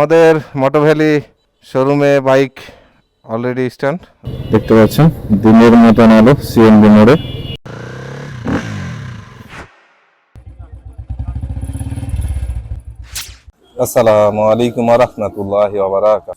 আমাদের মোটোভ্যালি শোরুমে bike already stand. দেখতে পাচ্ছেন? দিনের মতন আলো সিএনবি মোড়ে। আসসালামু আলাইকুম রহমতুল্লাহ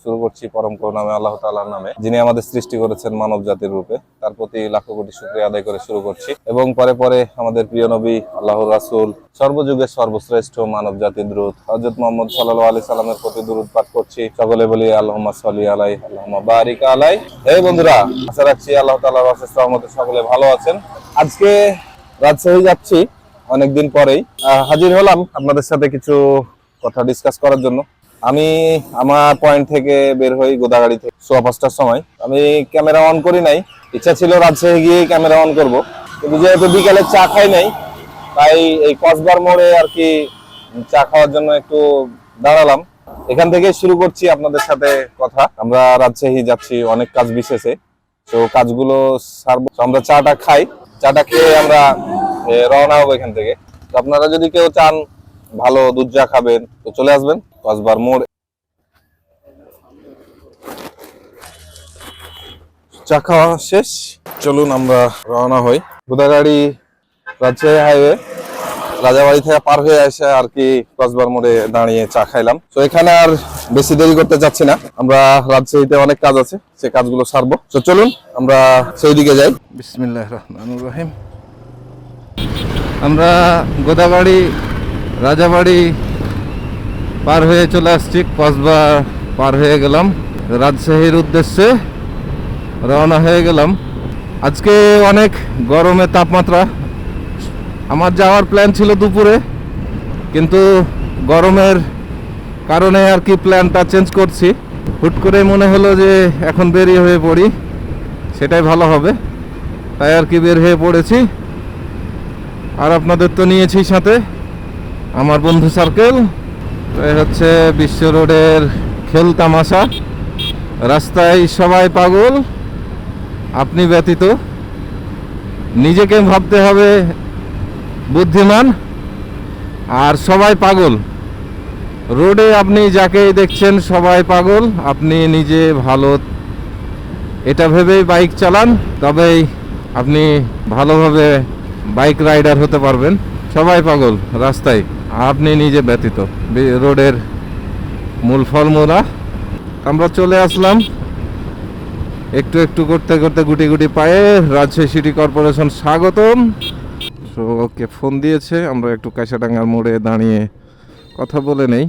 শুরু করছি পরম করুণামে আল্লাহ তাআলার নামে, যিনি আমাদের সৃষ্টি করেছেন মানব জাতির রূপে। তার প্রতি লাখো কোটি শুকরিয়া আদায় করে শুরু করছি। এবং পরে পরে আমাদের প্রিয় নবী আল্লাহর রাসূল, সর্বযুগের সর্বশ্রেষ্ঠ মানব জাতির দ্রুত হযরত মুহাম্মদ সাল্লাল্লাহু আলাইহি সাল্লামের প্রতি দরুদ পাঠ করছি। সকলে বলি, আল্লাহুম্মা সাল্লি আলাই আল্লাহুম্মা বারিক আলাই হে বন্ধুরা, আশা রাখছি আল্লাহ তাআলার অশেষ রহমতে সকলে ভালো আছেন। আজকে রাজশাহী যাচ্ছি অনেকদিন পরেই। হাজির হলাম আপনাদের সাথে কিছু কথা ডিসকাস করার জন্য। আমি আমার পয়েন্ট থেকে বের হই গোদাগাড়ি থেকে, সোয়া পাঁচটার সময়। আমি ক্যামেরা অন করি নাই। ইচ্ছা ছিল রাজশাহী গিয়ে ক্যামেরা অন করব। কিন্তু যেহেতু বিকালে চা খাই নাই, তাই এই কসবার মোড়ে আর কি চা খাওয়ার জন্য একটু দাঁড়ালাম। এখান থেকে শুরু করছি আপনাদের সাথে কথা। আমরা রাজশাহী যাচ্ছি অনেক কাজ বিশেষে। তো কাজগুলো সারবো। আমরা চাটা খাই। চাটা খেয়ে আমরা রওনা হব এখান থেকে। আপনারা যদি কেউ চান ভালো দুধ চা খাবেন, তো চলে আসবেন। কসবার মোড়। চা খাওয়া শেষ। চলুন আমরা রওনা হই। গোদাগাড়ি রাজশাহী হাইওয়ে। রাজাবাড়ি থেকে পার হয়ে এসে আর কি কসবার মোড়ে দাঁড়িয়ে চা খাইলাম। তো এখানে আর বেশি দেরি করতে চাচ্ছি না। আমরা রাজশাহীতে অনেক কাজ আছে, সে কাজগুলো সারবো। তো চলুন, আমরা সেই দিকে যাই। বিসমিল্লাহ রহমানুর রহিম। আমরা গোদাবাড়ি রাজাবাড়ি পার হয়ে চলে আসছি, কসবা পার হয়ে গেলাম। রাজশাহীর উদ্দেশ্যে রওনা হয়ে গেলাম। আজকে অনেক গরমে তাপমাত্রা। আমার যাওয়ার প্ল্যান ছিল দুপুরে, কিন্তু গরমের কারণে আর কি প্ল্যানটা চেঞ্জ করছি। হুট করে মনে হলো যে এখন বেরিয়ে হয়ে পড়ি, সেটাই ভালো হবে। তাই আর কি বের হয়ে পড়েছি। আর আপনাদের তো নিয়েছি সাথে। আমার বন্ধু সার্কেল হচ্ছে বিশ্ব রোডের খেল তামাশা। রাস্তায় সবাই পাগল, আপনি ব্যতীত। নিজেকে ভাবতে হবে বুদ্ধিমান, আর সবাই পাগল। রোডে আপনি যাকেই দেখছেন সবাই পাগল, আপনি নিজে ভালো। এটা ভেবেই বাইক চালান, তবেই আপনি ভালোভাবে বাইক রাইডার হতে পারবেন। সবাই পাগল রাস্তায়। আপনি নিজে ব্যতীত। রোডের মূল ফর্মুলা আমরা চলে আসলাম। একটু একটু করতে করতে গুটি গুটি পায়ে রাজশাহী সিটি কর্পোরেশন স্বাগতম। তো ওকে ফোন দিয়েছে। আমরা একটু কাঁচাডাঙ্গার মোড়ে দাঁড়িয়ে কথা বলে নেই।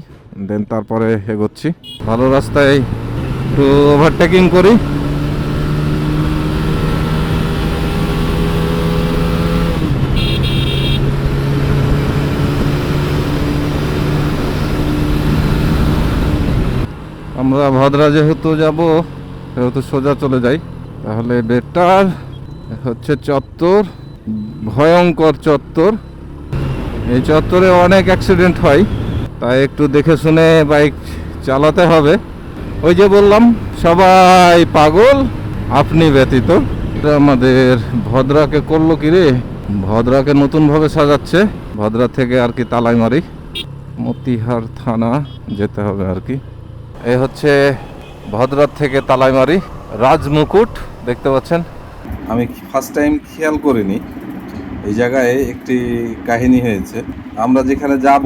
দেন তারপরে এগোচ্ছি। ভালো রাস্তায় একটু ওভারটেকিং করি। আমরা ভদ্রা যেহেতু যাব, সেহেতু সোজা চলে যাই। তাহলে বেটার হচ্ছে চত্বর, ভয়ঙ্কর চত্বর। এই চত্বরে অনেক অ্যাক্সিডেন্ট হয়, তাই একটু দেখে শুনে বাইক চালাতে হবে। ওই যে বললাম, সবাই পাগল, আপনি ব্যতীত। আমাদের ভদ্রাকে করল কি রে? ভদ্রাকে নতুনভাবে সাজাচ্ছে। ভদ্রা থেকে আর কি তালাইমারি মতিহার থানা যেতে হবে আর কি। এই হচ্ছে ভদ্রার থেকে তালাইমারি, রাজমুকুট, দেখতে পাচ্ছেন। আমি ফার্স্ট টাইম খেয়াল করিনি, এই জায়গায় একটি কাহিনী হয়েছে। আমরা যেখানে যাব,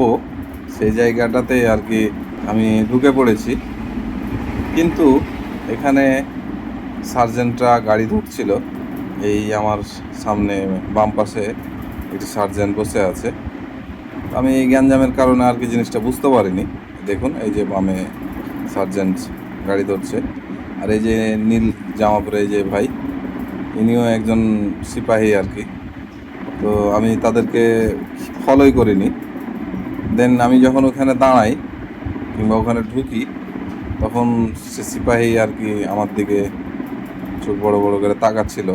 সেই জায়গাটাতে আর কি আমি ঢুকে পড়েছি। কিন্তু এখানে সার্জেন্টরা গাড়ি ধরছিল, এই আমার সামনে বাম পাশে একটি সার্জেন্ট বসে আছে। আমি এই গ্যাঞ্জামের কারণে আর কি জিনিসটা বুঝতে পারিনি। দেখুন, এই যে বামে সার্জেন্ট গাড়ি ধরছে। আর এই যে নীল জামা পরে এই যে ভাই, ইনিও একজন সিপাহী আর কি। তো আমি তাদেরকে ফলোই করিনি। দেন আমি যখন ওখানে দাঁড়াই কিংবা ওখানে ঢুকি, তখন সে সিপাহী আর কি আমার দিকে চোখ বড় বড় করে তাকাচ্ছিল।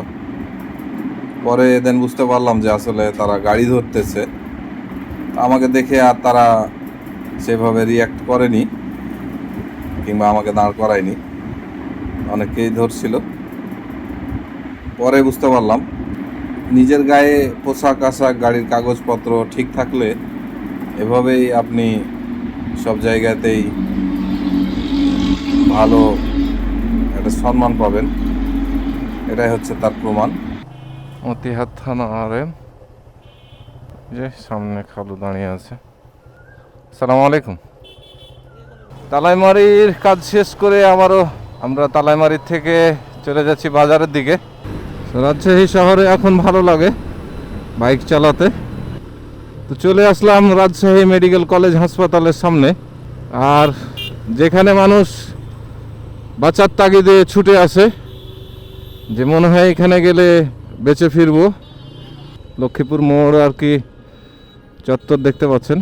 পরে দেন বুঝতে পারলাম যে আসলে তারা গাড়ি ধরতেছে। আমাকে দেখে আর তারা সেভাবে রিয়াক্ট করেনি। কিংবা আমাকে দাঁড় করায়নি। অনেকেই ধরছিল। পরে বুঝতে পারলাম, নিজের গায়ে পোশাক আশাক, গাড়ির কাগজপত্র ঠিক থাকলে এভাবেই আপনি সব জায়গাতেই ভালো একটা সম্মান পাবেন। এটাই হচ্ছে তার প্রমাণ। মতিহাত থানা আরে যে সামনে খালু দাঁড়িয়ে আছে। সালাম আলাইকুম। তালাইমারির কাজ শেষ করে আবারও আমরা তালাইমারির থেকে চলে যাচ্ছি বাজারের দিকে। রাজশাহী শহরে এখন ভালো লাগে বাইক চালাতে। তো চলে আসলাম রাজশাহী মেডিকেল কলেজ হাসপাতালের সামনে। আর যেখানে মানুষ বাচ্চার তাগিদে ছুটে আসে, যে মনে হয় এখানে গেলে বেঁচে ফিরবো। লক্ষ্মীপুর মোড় আর কি চত্বর দেখতে পাচ্ছেন।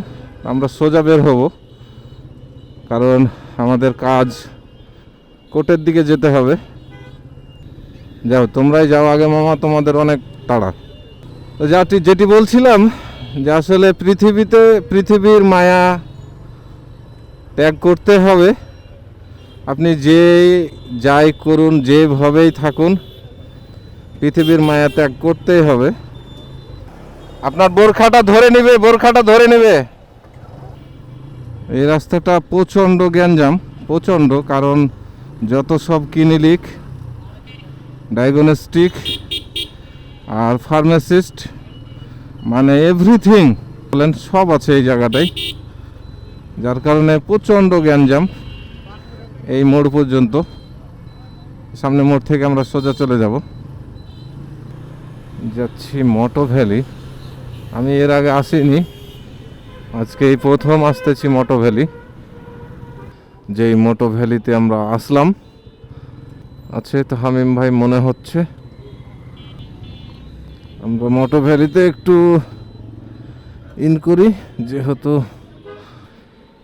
আমরা সোজা বের হব। কারণ আমাদের কাজ কোর্টের দিকে যেতে হবে। যাও, তোমরাই যাও আগে মামা, তোমাদের অনেক তাড়া। তো যাটি যেটি বলছিলাম যে আসলে পৃথিবীতে, পৃথিবীর মায়া ত্যাগ করতে হবে। আপনি যে যাই করুন, যেভাবেই থাকুন, পৃথিবীর মায়া ত্যাগ করতেই হবে। আপনার বোরখাটা ধরে নেবে, বোরখাটা ধরে নেবে। এই রাস্তাটা প্রচণ্ড গ্যাঞ্জাম, প্রচণ্ড, কারণ যত সব ক্লিনিক ডায়াগনস্টিক আর ফার্মাসিস্ট মানে এভরিথিং, বলেন, সব আছে এই জায়গাটায়, যার কারণে প্রচণ্ড গ্যাঞ্জাম এই মোড় পর্যন্ত। সামনে মোড় থেকে আমরা সোজা চলে যাব। যাচ্ছি মোটো ভ্যালি আমি এর আগে আসিনি। আজকে এই প্রথম আসতেছি মোটো ভ্যালি। যেই মোটো ভ্যালিতে আমরা আসলাম। আছে তো হামিম ভাই, মনে হচ্ছে। আমরা মোটো ভ্যালিতে একটু ইন করি, যেহেতু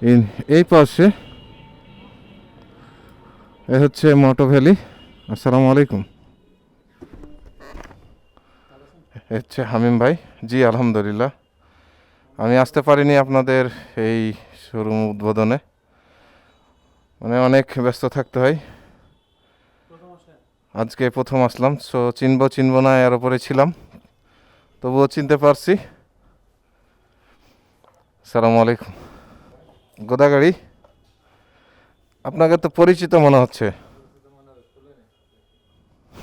ইন এই পাশে। এ হচ্ছে মোটো ভ্যালি। আসসালামু আলাইকুম। হচ্ছে হামিম ভাই। জি, আলহামদুলিল্লাহ। আমি আসতে পারিনি আপনাদের এই শোরুম উদ্বোধনে। মানে অনেক ব্যস্ত থাকতে হয়। আজকে প্রথম আসলাম সো চিনবো চিনবো না, এর ওপরে ছিলাম। তবুও চিনতে পারছি। সালাম আলাইকুম। গোদাগাড়ি? আপনাকে তো পরিচিত মনে হচ্ছে।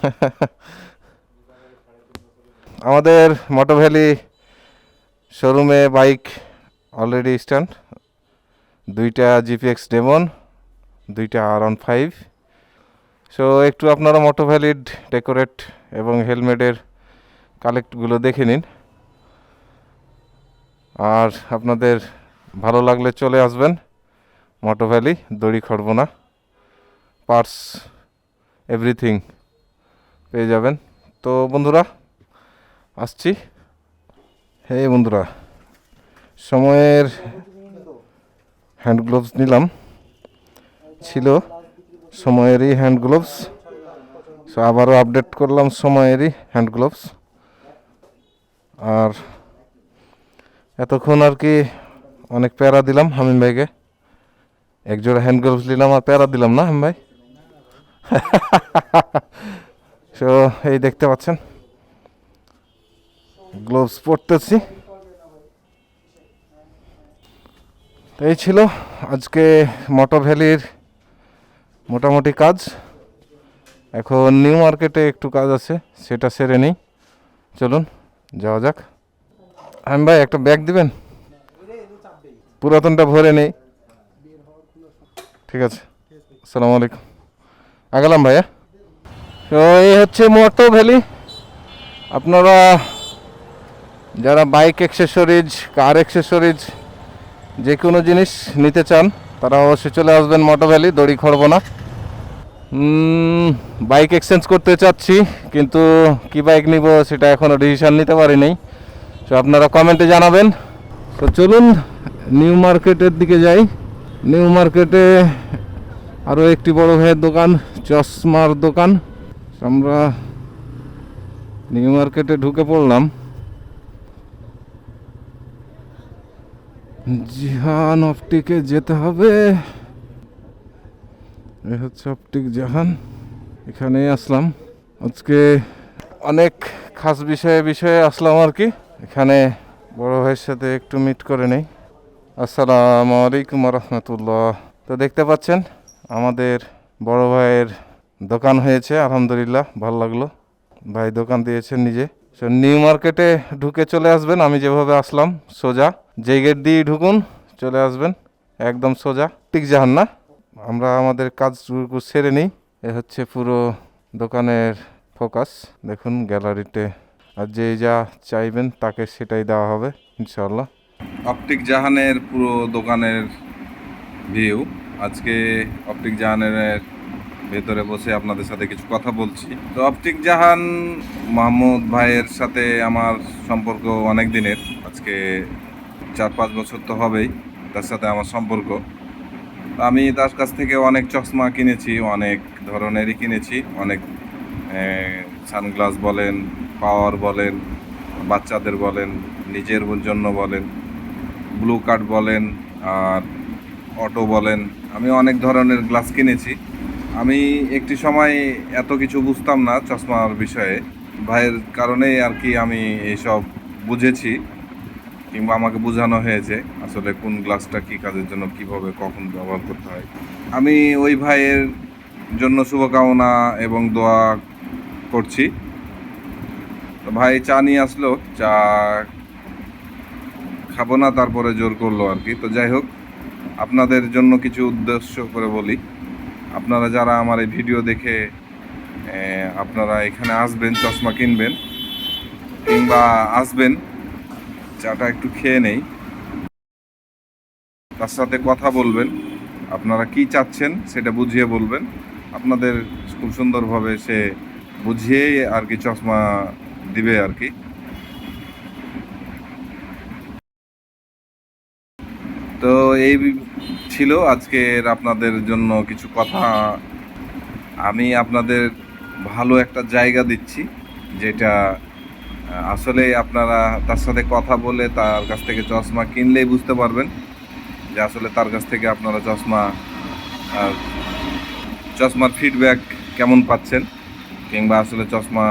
আমাদের মোটো ভ্যালি শোরুমে বাইক অলরেডি স্ট্যান্ড দুইটা জিপিএক্স ডেমন দুইটা আর অন ফাইভ সো একটু আপনারা মোটো ভ্যালিড ডেকোরেট এবং হেলমেটের কালেক্টগুলো দেখে নিন। আর আপনাদের ভালো লাগলে চলে আসবেন। মোটো ভ্যালি দড়ি খড়ব না। পার্স এভরিথিং পেয়ে যাবেন। তো বন্ধুরা, আসছি। হে বন্ধুরা, সময়ের হ্যান্ড গ্লোভস নিলাম। ছিল সময়েরই হ্যান্ড গ্লোভস সো আবারও আপডেট করলাম সময়েরই হ্যান্ড গ্লোভস আর এতক্ষণ আর কি অনেক প্যারা দিলাম হামিম ভাইকে। এক জোড়া হ্যান্ড গ্লোভস নিলাম আর প্যারা দিলাম না হামিম ভাই? সো এই দেখতে পাচ্ছেন। গ্লোভস পরতেছি। এই ছিল আজকে মোটো ভ্যালির মোটামুটি কাজ। এখন নিউ মার্কেটে একটু কাজ আছে, সেটা সেরে নিই। চলুন, যাওয়া যাক। আমি ভাই, একটা ব্যাগ দিবেন? পুরাতনটা ভরে নেই। ঠিক আছে। আসসালামু আলাইকুম। আগালাম ভাইয়া। তো এই হচ্ছে মোটো ভ্যালি আপনারা যারা বাইক অ্যাক্সেসরিজ কার অ্যাক্সেসরিজ যে কোনো জিনিস নিতে চান, তারা অবশ্যই চলে আসবেন মোটো ভ্যালি দড়ি খড়ব না। বাইক এক্সচেঞ্জ করতে চাচ্ছি, কিন্তু কি বাইক নিব সেটা এখনও ডিসিশন নিতে পারিনি। তো আপনারা কমেন্টে জানাবেন। তো চলুন নিউ মার্কেটের দিকে যাই। নিউ মার্কেটে আরও একটি বড় ভাইয়ের দোকান, চশমার দোকান। আমরা নিউ মার্কেটে ঢুকে পড়লাম। জিহান অপটিকে যেতে হবে। এ হচ্ছে অপটিক জাহান। এখানে আসলাম। আজকে অনেক খাস বিষয়ে বিষয়ে আসলাম আর কি। এখানে বড় ভাইয়ের সাথে একটু মিট করে নেই। আসসালামু আলাইকুম রহমতুল্লাহ তো দেখতে পাচ্ছেন, আমাদের বড় ভাইয়ের দোকান হয়েছে, আলহামদুলিল্লাহ, ভালো লাগল। ভাই দোকান দিয়েছেন নিজে। সো নিউ মার্কেটে ঢুকে চলে আসবেন, আমি যেভাবে আসলাম, সোজা। যেই গেট দিয়ে ঢুকুন, চলে আসবেন। একদম সোজা টিক যাহান না আমরা আমাদের কাজটুকু সেরে নিই। এ হচ্ছে পুরো দোকানের ফোকাস দেখুন গ্যালারিতে আর যে যা চাইবেন তাকে সেটাই দেওয়া হবে ইনশাল্লাহ অপটিক জাহানের পুরো দোকানের ভিউ আজকে অপটিক জাহানের ভেতরে বসে আপনাদের সাথে কিছু কথা বলছি। তো অপটিক জাহান মাহমুদ ভাইয়ের সাথে আমার সম্পর্ক অনেক দিনের। আজকে চার পাঁচ বছর তো হবেই তার সাথে আমার সম্পর্ক। আমি তার কাছ থেকে অনেক চশমা কিনেছি, অনেক ধরনেরই কিনেছি, অনেক সানগ্লাস বলেন, পাওয়ার বলেন, বাচ্চাদের বলেন, নিজের জন্য বলেন, ব্লু কার্ড বলেন, আর অটো বলেন, আমি অনেক ধরনের গ্লাস কিনেছি। আমি একটি সময় এত কিছু বুঝতাম না চশমার বিষয়ে। ভাইয়ের কারণেই আর কি আমি এইসব বুঝেছি। কিংবা আমাকে বোঝানো হয়েছে আসলে কোন গ্লাসটা কী কাজের জন্য কীভাবে কখন ব্যবহার করতে হয়। আমি ওই ভাইয়ের জন্য শুভকামনা এবং দোয়া করছি। তো ভাই চা নিয়ে আসলো, চা খাব না, তারপরে জোর করল আর কি। তো যাই হোক, আপনাদের জন্য কিছু উদ্দেশ্য করে বলি। আপনারা যারা আমার এই ভিডিও দেখে আপনারা এখানে আসবেন, চশমা কিনবেন, কিংবা আসবেন চাটা একটু খেয়ে নেই। তার সাথে কথা বলবেন। আপনারা কি চাচ্ছেন সেটা বুঝিয়ে বলবেন। আপনাদের খুব সুন্দরভাবে সে বুঝিয়েই আর কি চশমা দিবে আর কি। তো এই ছিল আজকের আপনাদের জন্য কিছু কথা। আমি আপনাদের ভালো একটা জায়গা দিচ্ছি, যেটা আসলে আপনারা তার সাথে কথা বলে তার কাছ থেকে চশমা কিনলেই বুঝতে পারবেন যে আসলে তার কাছ থেকে আপনারা চশমা চশমার ফিডব্যাক কেমন পাচ্ছেন কিংবা আসলে চশমা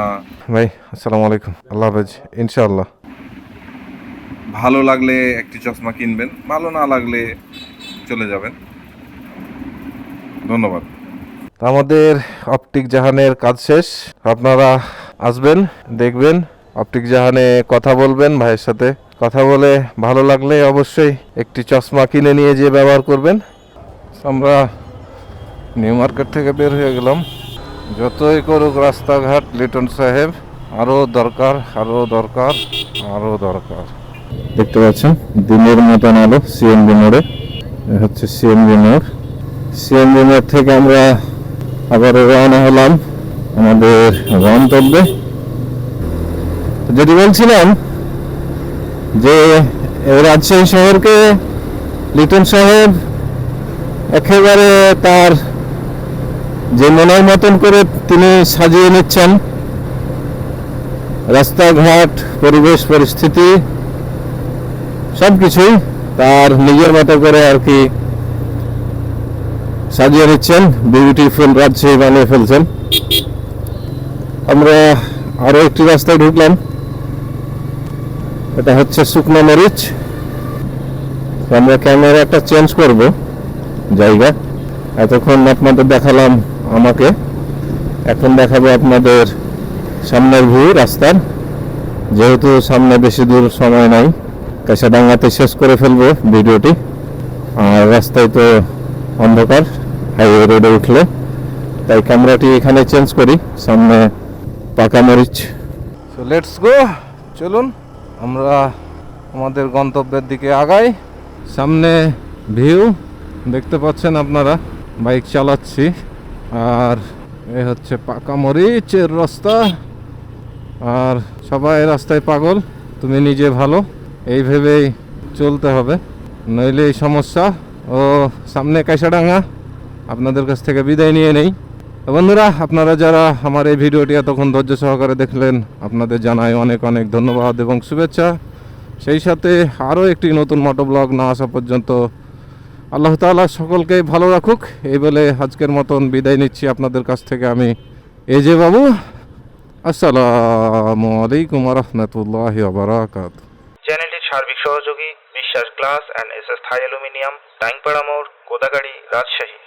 ভাই আসসালামু আলাইকুম। আল্লাহ হাফেজ ইনশাআল্লাহ। ভালো লাগলে একটি চশমা কিনবেন ভালো না লাগলে চলে যাবেন। ধন্যবাদ। আমাদের অপটিক জাহানের কাজ শেষ। আপনারা আসবেন দেখবেন। অপটিক জাহানে কথা বলবেন, ভাইয়ের সাথে কথা বলে ভালো লাগলে অবশ্যই একটি চশমা কিনে নিয়ে যেয়ে ব্যবহার করবেন। আমরা নিউ মার্কেট থেকে বের হয়ে গেলাম। যতই করুক রাস্তাঘাট, লিটন সাহেব, আরও দরকার আরও দরকার আরও দরকার। দেখতে পাচ্ছেন, দিনের মতন আলো সিএমবি মোড়ে। হচ্ছে সিএমবি মোড়। সিএমবি মোড় থেকে আমরা আবার রওনা হলাম আমাদের গন্তব্যে। যেটি বলছিলাম যে রাজশাহী শহরকে লিটন সাহেব একেবারে তার যে মনের মতন করে তিনি সাজিয়ে নিচ্ছেন, রাস্তাঘাট, পরিবেশ, পরিস্থিতি সব কিছুই তার নিজের মতো করে আর কি সাজিয়ে নিচ্ছেন, বিউটিফুল রাজশাহী বানিয়ে ফেলছেন। আমরা আরও একটি রাস্তায় ঢুকলাম। এটা হচ্ছে শুকনো মরিচ। আমরা ক্যামেরা একটা চেঞ্জ করব জায়গা। এতক্ষণ আপনাদের দেখালাম আমাকে। এখন দেখাবো আপনাদের সামনের ভিউ রাস্তার। যেহেতু সামনে বেশি দূর সময় নাই, কাঁচাডাঙ্গাতে শেষ করে ফেলব ভিডিওটি। আর রাস্তায় তো অন্ধকার, হাইওয়ে রোডে উঠলে। তাই ক্যামেরাটি এখানে চেঞ্জ করি, সামনে পাকা মরিচ। লেটস গো চলুন। আমরা আমাদের গন্তব্যের দিকে আগাই। সামনে ভিউ, দেখতে পাচ্ছেন আপনারা, বাইক চালাচ্ছি। আর এ হচ্ছে পাকা মরিচের রাস্তা। আর সবাই রাস্তায় পাগল, তুমি নিজে ভালো, এই ভেবেই চলতে হবে। নইলে এই সমস্যা। ও, সামনে কাইসাডাঙ্গা আপনাদের কাছ থেকে বিদায় নিয়ে নেই। বন্ধুরা, আপনারা যারা আমার এই ভিডিওটি এতক্ষণ ধৈর্য সহকারে দেখলেন, আপনাদের জানাই অনেক অনেক ধন্যবাদ এবং শুভেচ্ছা। সেই সাথে আরও একটি নতুন মোটো ব্লগ না আসা পর্যন্ত আল্লাহ তাআলা সকলকে ভালো রাখুক। এই বলে আজকের মতন বিদায় নিচ্ছি আপনাদের কাছ থেকে আমি এ যে বাবু। আসসালামু আলাইকুম রহমতুল্লাহ বারাকাত চ্যানেলটির সার্বিক সহযোগী, Biswas glass and S S Thai aluminium টাইংপাড়া মোড়, কোদাগাড়ি, রাজশাহী।